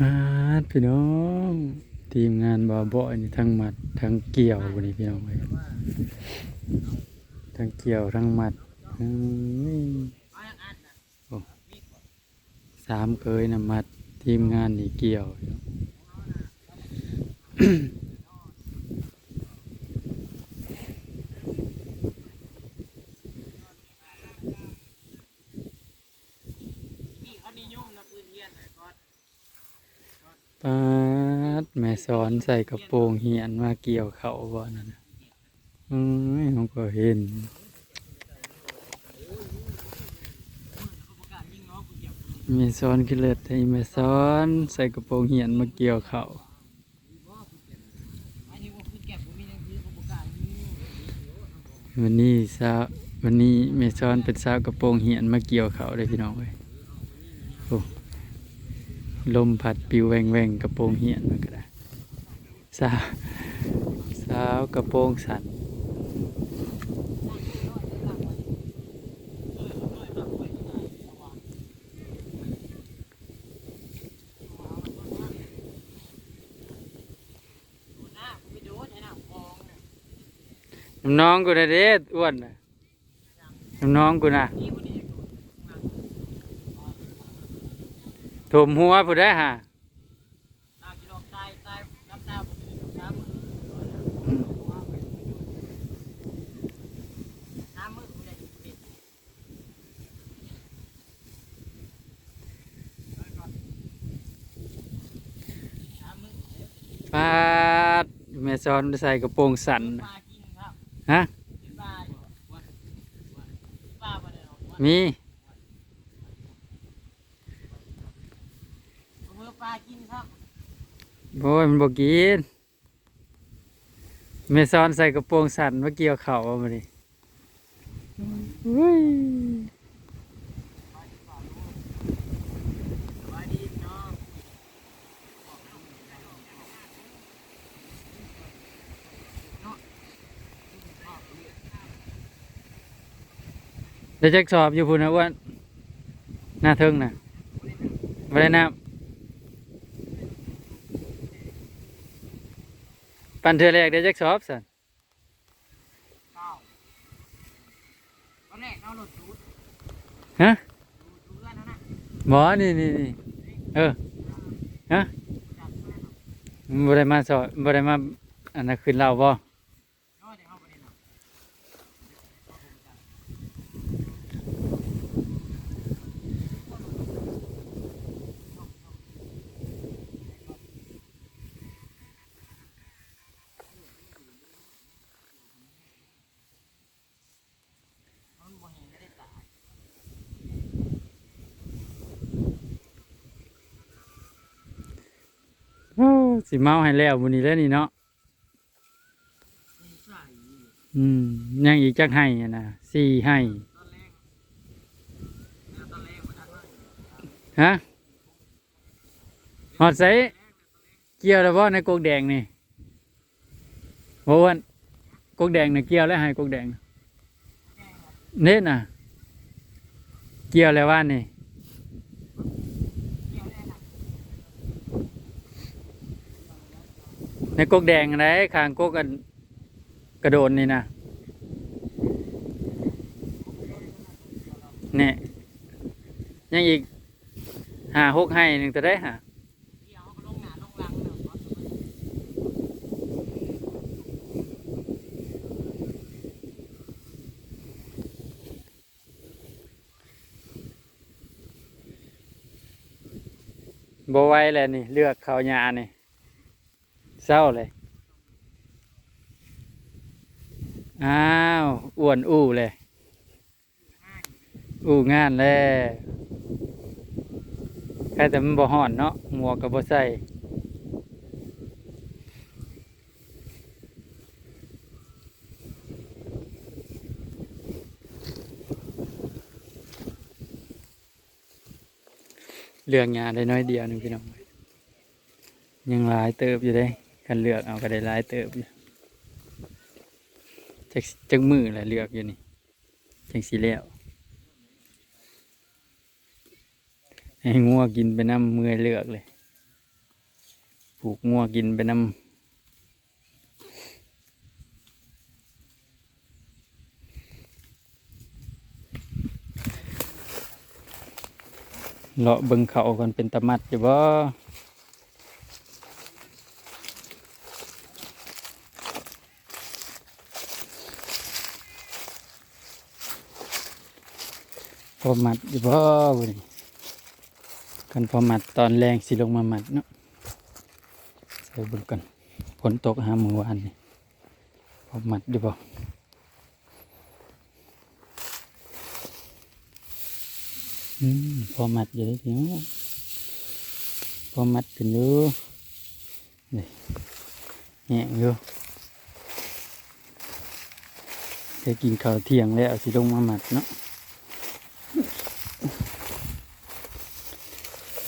อาพี่น้อง ทีมงานบ่าวบ่อยนี่ทั้งหมัดทั้งเกี่ยววันนี้พี่น้องเลยทั้งเกี่ยวทั้งหมัดสามเคยนะมัดทีมงานนี่เกี่ยว นี่เขานิยมนะพื้นเฮียนนะก็ ปาดแม่ สอนใส่กระโปรงเหียนมาเกี่ยวเขาบ่นั่นน่ะอืมผมก็เห็นประกาศยิงน้องกูเก็บแม่สอนกิเลสให้แม่สอนใส่กระโปรงเหียนมาเกี่ยวเขาวันนี้สาววันนี้แม่สอนเป็นสาวกระโปรงเหียนมาเกี่ยวเขาเลยพี่น้องเว้ยโอ้ลมพัดปิวแวงแวงกระโปรงเหียนมันก็ได้ สาวสาวกระโปรงสันน้ำน้องกูนะเด็ดอ้วนน่ะน้ำน้องกูนะถมหัวผู้ได้ฮะ ตากิโลตายตายน้ำตาผมน้ำมือน้ำมือกูได้ปิด ปาด แม่สอนใส่กระโปรงสันปลากินครับฮะกินปลาอยู่วันวันปลาบ่ได้หรอกวันมีมือปลากินครับโอ้ยมันบอกกินแม่สอนใส่กระโปรงสันมาเกี่ยวเข่าเอามาดิอุ้ย สบายดีเนาะ เดี๋ยวจะสอบอยู่พุ่นนะอ้วนหน้าเทิงน่ะไม่ได้น้ำปันเทือแรกเดี๋ยวจะสอบสันเก้าตอนแรกเราหลุดรูดฮะรูดเพื่อนนะนะหมอนี่นี่นี่เออฮะบ่ได้มาสอบบ่ได้มาอันนั้นขึ้นเล่าบ่ น้อยเดี๋ยวเข้าไปในหนัง มันบ่เห็นก็ได้ตาย โอ้ สิเมาให้แล้วมื้อนี้แล้วนี่เนาะอืมยังอีกจักให้นะสี่ให้ฮะหอดใส่เกี่ยวแล้วบ่ในกกแดงนี่บ่อ้วนกกแดงน่ะเกี่ยวแล้วให้กกแดงเน็ตน่ะ เกี่ยวแล้วว่านี่ ในกกแดงไหนข้างกกอันกระโดนนี่นะเนี่ยยังอีกหาหกให้หนึ่งจะได้หาเดี๋ยวเขาลงหละบไว้เลยนี่ เลือกเขาหยานี่ เศร้าเลย อ้าวอ้วนอู้เลย อู้งานแล้วแค่แต่มันบ่ห่อนเนาะหมวกกับบ่ใส่เลือกงานได้น้อยเดียวหนึงพี่น้องยังหลายเติบอยู่ได้ คันเลือกเอาก็ได้หลายเติบอยู่จักจักมือแหละเลือกอยู่นี่จังสีแล้วให้งัวกินไปน้ำเมื่อยเลือกเลยผูกงัวกินไปน้ำเลาะเบิ่งเขาก่อนเป็นตะมัดอยู่บ่ อมัดอยู่บ่บุนี่กันพอมัดตอนแรงสิลงมามัดเนาะใส่บิ่งกันฝนตกหามือวานนี่พอมัดอยู่บ่อืมพอมัดอยู่ได้พี่น้พอมัดกันอยู่นี่แหงอยู่ได้กินข้าวเที่ยงแล้วสิลงมามัดเนาะ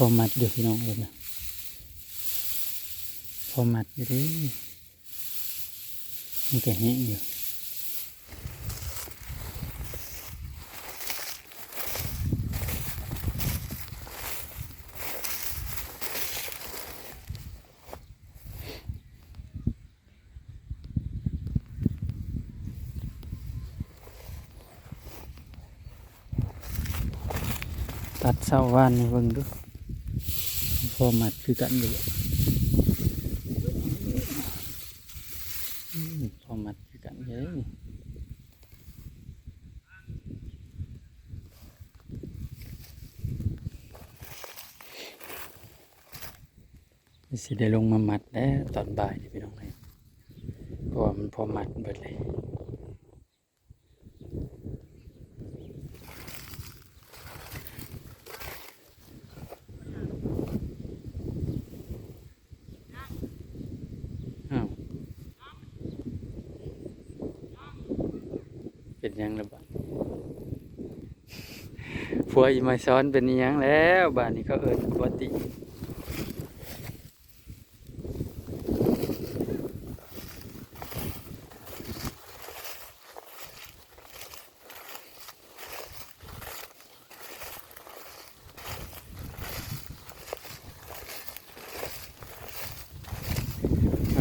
พอมัดอยู่พี่น้องเลยนะพอมัดอยู่ดิมันก็แห้งอยู่ตัดเสาว่านนี่เบิ่งดูพ อมัดคือกันอยู่อืมพอมัดคือกันเลยสิได้ลงมามัดแล้วตอนบ่ายนี่พี่น้องเลยเพราะว่ามันพอมัดเบิดเลย เป็นยังแล้วบ้านผัวอีมาซ้อนเป็นยังแล้วบ้านนี้เขาเอิญปกติ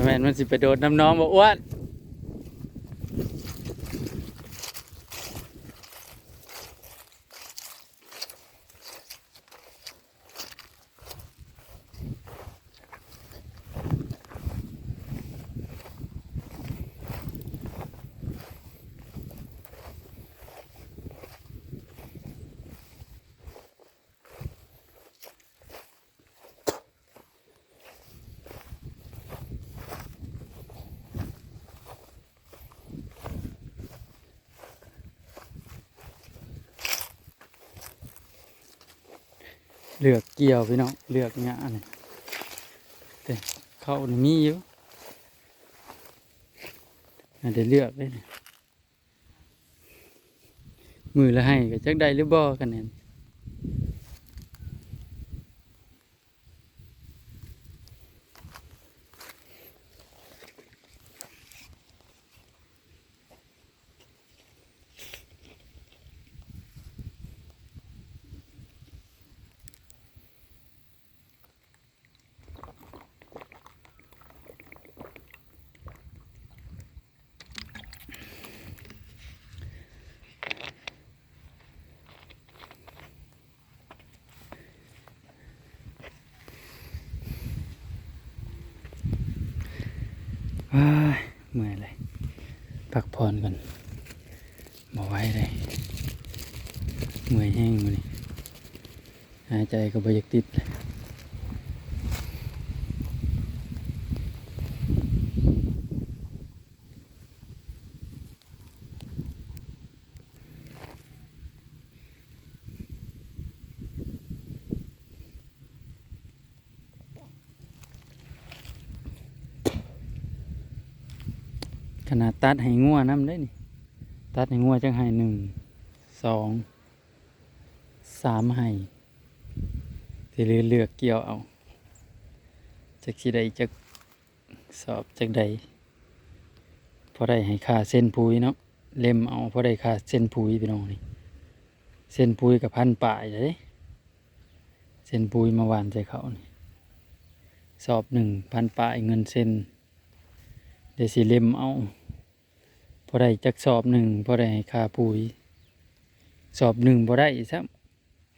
แม่นมันสิไปโดดน้ำน้องบ่อ้วน เลือกเกี่ยวพี่น้องเลือกเนี่ยอันนี้แต่เข้านี่มีอยู่อันเดี๋ยวเลือกเลยนี่มือละให้ก็จักได้หรือบ่กันเนี่ย ว้ายเมื่อยเลยพักผ่ อนก่อนบอกไว้เลยเมื่อยแห้งมาเลยหายใจก็บ่อยากติดเลย ขนาดตัดให้งัวน้ำได้นี่ ตัดให้งัวจังให้หนึ่งสองสามให้ที่เหลือเลือกเกี่ยวเอาจากสิใดจากสอบจากใดพอได้ให้ค่าเส้นปุ๋ยเนาะเล่มเอาพอได้ค่าเส้นปุ๋ยพี่น้องนี่เส้นปุ๋ยกับพันป่ายเลยเส้นปุ๋ยมาหวานใส่เขานี่สอบหนึ่งพันปลายเงินเซ็น เดยวสิเล่มเอาพอได้จักสอบหนึ่งพอได้ค่าปุ๋ย สอบหนึ่งพอได้ซ้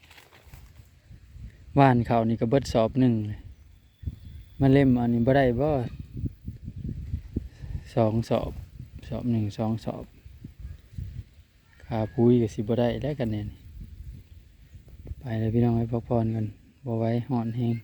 ำว่านเขานี่ก็เบิดสอบหนึ่งมาเล่มอันนี้บ่ได้บ่สองสอบ สอบหนึ่งสองสอบค่าปุ๋ยก็สิบ่ได้แล้วกันเนี่ยไปเลยพี่น้องให้พักผ่อนกันบ่ไว้หอนแฮง